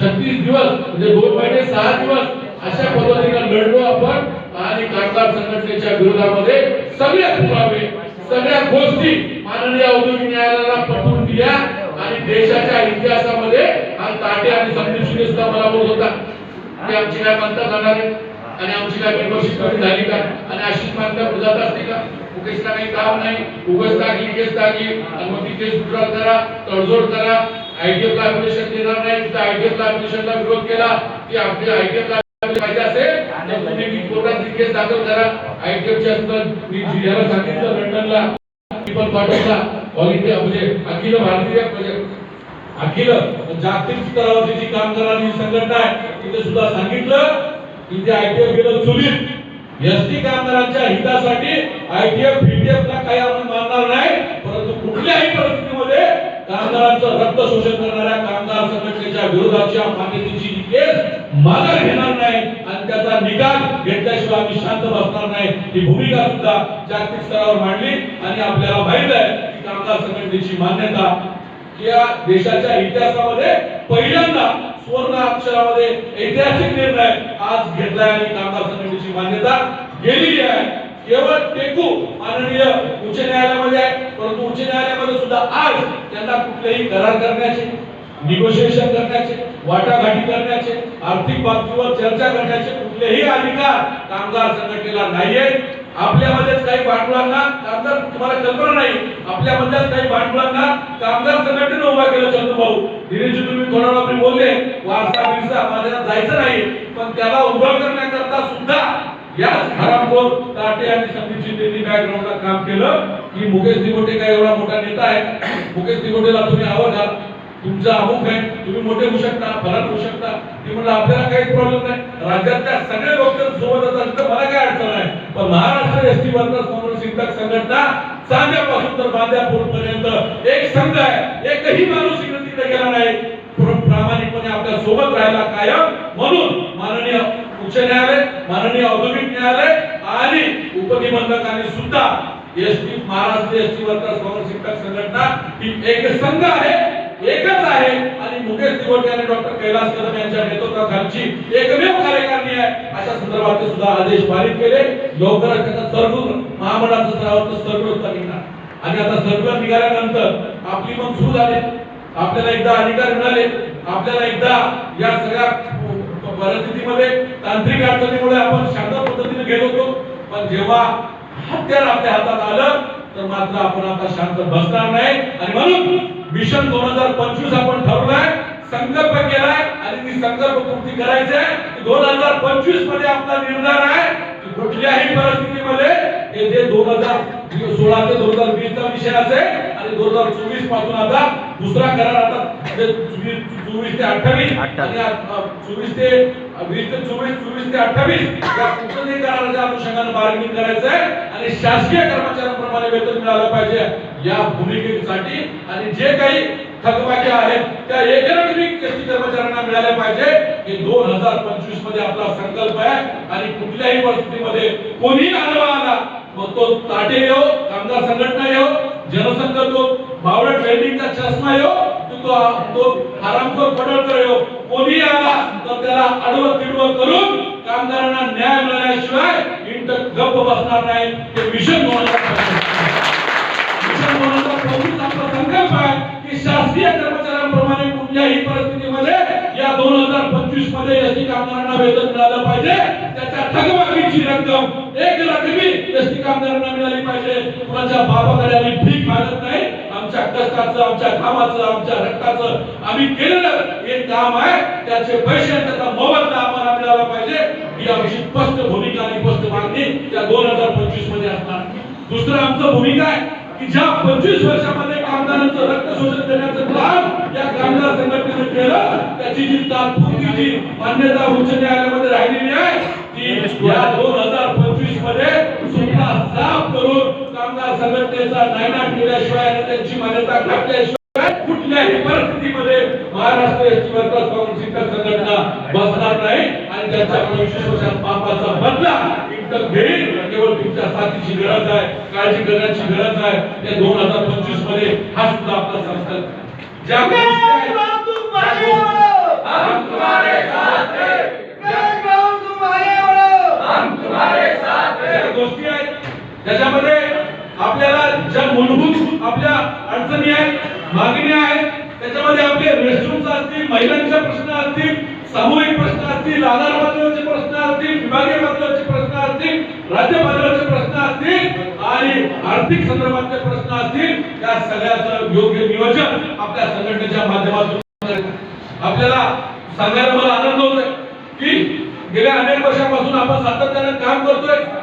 छत्तीस दिवस म्हणजे दोन महिने सहा दिवस अशा पद्धतीने लढलो आपण. आणि कामगार संघटनेच्या विरोधामध्ये सगळे पुरावे सगळ्या गोष्टी माननीय औद्योगिक न्यायालयाला पटवून दिल्या. आणि देशाच्या इतिहासामध्ये हा ताटे आणि संदीप शिंदे मला बोलत होता. की आमची काय मानता जाणार आहे आणि आमची काय मेंबरशिप कमी झाली का? आणि अशीच मानता बुजात असते का? मुकेशला काही काम नाही. उगस टाकली केस टाकली आणि मग ती केस करा तडजोड करा. आयटीएफ ऍप्लिकेशन देणार नाही. तिथं आयटीएफ ऍप्लिकेशनला विरोध केला की आपली आयटीएफ पाहिजे असेल तर तुम्ही कोर्टात केस दाखल करा. आयटीएफच्या मी जिल्ह्याला सांगितलं लंडनला पण पाठवला. ऑल इंडिया म्हणजे अखिल भारतीय म्हणजे अखिल जागतिक जी काम करणारी संघटना आहे तिथे सुद्धा सांगितलं की ते आयटीएफ गेलं चुलीत. एसटी कामगारांच्या हितासाठी आयटीएफ बीटीएफ ला काही आपण मानणार नाही परंतु कुठल्याही परिस्थितीमध्ये कामगारांचं रक्त शोषण करणाऱ्या कामगार संघटनेच्या विरोधाच्या मान्यतेची ही केस मागे घेणार नाही आणि त्याचा निकाल घेतल्याशिवाय आम्ही शांत बसणार नाही. ही भूमिका सुद्धा जागतिक स्तरावर मांडली आणि आपल्याला माहीत आहे की कामगार संघटनेची मान्यता या देशाच्या इतिहासामध्ये पहिल्यांदा सुवर्ण अक्षरामध्ये ऐतिहासिक निर्णय आज घेतलाय आणि कामगार संघटनेची मान्यता गेलेली आहे. केवळ टेकू माननीय उच्च न्यायालयामध्ये आहे परंतु उच्च न्यायालयामध्ये सुद्धा आज त्यांना कुठलेही करार करण्याचे निगोशिएशन करण्याचे वाटाघाटी करण्याचे आर्थिक बाबतीवर चर्चा करण्याचे कुठलेही अधिकार कामगार संघटनेला नाहीये. आपल्यामध्येच काही भांडवलांना कामगार तुम्हाला कल्पना नाही. आपल्यामध्येच काही भांडवलांना कामगार संघटनेने उभा केलं चंद्रभाऊ दिनेशजी तुम्ही थोडा वेळ बोलले वारसा बिरसा माझ्या जायचं नाही. पण त्याला उभं करण्याकरता सुद्धा याच हरामखोर ताटे आणि संदीप शिंदेनी बॅकग्राऊंडला काम केलं. की मुकेश दिगोटे काय एवढा मोठा नेता आहे? मुकेश दिगोटेला तुम्ही आवडणार. तुमचा अमुक आहे तुम्ही मोठे होऊ शकता फलक होऊ शकता. ते म्हणलं आपल्याला काही प्रॉब्लेम नाही. राज्यातल्या सगळ्या लोक सोबत असतात तर मला काय अडचण आहे? पण Maharashtra S T Workers Congress शिक्षक संघटना चांद्यापासून तर बांद्यापूर पर्यंत एक संघ आहे. एकही माणूस इकडे तिकडे गेला नाही. प्रामाणिकपणे आपल्यासोबत राहिला कायम. म्हणून माननीय उच्च न्यायालय माननीय औद्योगिक न्यायालय आणि उपनिबंधकांनी सुद्धा S T Maharashtra S T Workers Congress शिक्षक संघटना ही एक संघ आहे. एकच आहे. आणि मुकेश दिवटे आणि डॉक्टर कैलास कदम यांच्या नेतृत्वाखालची एकमेव कार्यकारिणी आहे. अशा संदर्भात सुद्धा आदेश पारित केले. लवकरच त्याचा सरकून महामंडळाचं स्तरावर सरकून निघणार. आणि आता सरकून निघाल्यानंतर आपली मग सुरू झाले आपल्याला एकदा अधिकार मिळाले आपल्याला एकदा या सगळ्या परिस्थितीमध्ये तांत्रिक अडचणीमुळे आपण शांत पद्धतीने गेलो होतो. पण जेव्हा हत्यार आपल्या हातात आलं तर मात्र आपण आता शांत बसणार नाही. आणि म्हणून मिशन दोन हजार पंचवीस आपण ठरवलाय संकल्प केलाय आणि ती संकल्प पूर्ती करायची आहे दोन हजार पंचवीसमध्ये आपला निर्धार आहे की कुठल्याही परिस्थितीमध्ये हे जे दोन हजार सोळा ते दोन हजार वीस चा विषय असेल आणि दोन हजार चोवीसपासून आता दुसरा करार आता चोवीस ते अठ्ठावीस चोवीस ते वीस ते चोवीस चोवीस ते अठ्ठावीस अनुषंगाने बार्गेनिंग करायचं आहे आणि शासकीय कर्मचाऱ्यांप्रमाणे वेतन मिळालं पाहिजे या भूमिकेसाठी. आणि जे काही थकबाकी आहेत त्या एकरकमी एसटी कर्मचाऱ्यांना मिळाल्या पाहिजे. हे दोन हजार पंचवीसमध्ये आपला संकल्प आहे. आणि कुठल्याही परिस्थितीमध्ये कोणी आडवा आला मग तो ताटे येऊ कामगार संघटना येऊ जनसंघ तो बावडट वेल्डिंगचा चष्मा येऊ तो तो- हरामखोर पडळकर येऊ कोणी आला तर त्याला अडवत तिडवत करून कामगारांना न्याय मिळाल्याशिवाय गप्प बसणार नाही. ते मिशन दोन हजार आपला संकल्प आहे की शासकीय कर्मचाऱ्यांप्रमाणे कुठल्याही परिस्थितीमध्ये या दोन हजार पंचवीसमध्ये एसटी कामगारांना वेतन मिळालं पाहिजे. त्याच्या थकबाकीची रक्कम एक रकमी एसटी कामगारांना मिळाली पाहिजे. कुणाच्या बाबाकडे आम्ही भीक मागत नाही. आमच्या कष्टाचं आमच्या कामाचं आमच्या रक्ताचं आम्ही केलेलं हे काम आहे. त्याचे पैसे त्याचा मोबदला आम्हाला मिळाला पाहिजे. ही आमची स्पष्ट भूमिका आणि स्पष्ट मागणी त्या दोन हजार पंचवीसमध्ये असणार. दुसरं आमचं भूमिका आहे की ज्या पंचवीस वर्षामध्ये कामगारांचं रक्त शोषण करण्याचं काम या कामगार संघटनेने केलं त्याची जी तात्पुरती जी मान्यता उच्च न्यायालयामध्ये राहिलेली आहे ती या दोन हजार पंचवीसमध्ये सुद्धा साफ करून कामगार संघटनेचा नायनाट केल्याशिवाय आणि त्यांची मान्यता घातल्याशिवाय कुठल्याही परिस्थितीमध्ये महाराष्ट्र एसटी वर्कर्स काँग्रेस शिक्षक संघटना बसणार नाही. त्याचा विश्वास पापाचा बदला. एकदम घेईल केवळ तुमच्या साथीची गरज आहे काळजी करण्याची गरज आहे. त्या दोन हजार पंचवीसमध्ये हा सुद्धा आपला संस्कार गोष्टी आहेत त्याच्यामध्ये आपल्याला ज्या मूलभूत आपल्या अडचणी आहेत मागणी आहेत त्याच्यामध्ये आपले रेस्टरूम असतील महिलांचे प्रश्न असतील सामूहिक प्रश्न असतील आधार पातळीवरचे प्रश्न असतील विभागीय पातळीवरचे प्रश्न असतील राज्य पातळीवरचे प्रश्न असतील आणि आर्थिक संदर्भातले प्रश्न असतील त्या सगळ्याचं योग्य नियोजन आपल्या संघटनेच्या माध्यमातून आपल्याला सांगायला मला आनंद होतोय की गेल्या अनेक वर्षापासून आपण सातत्याने काम करतोय.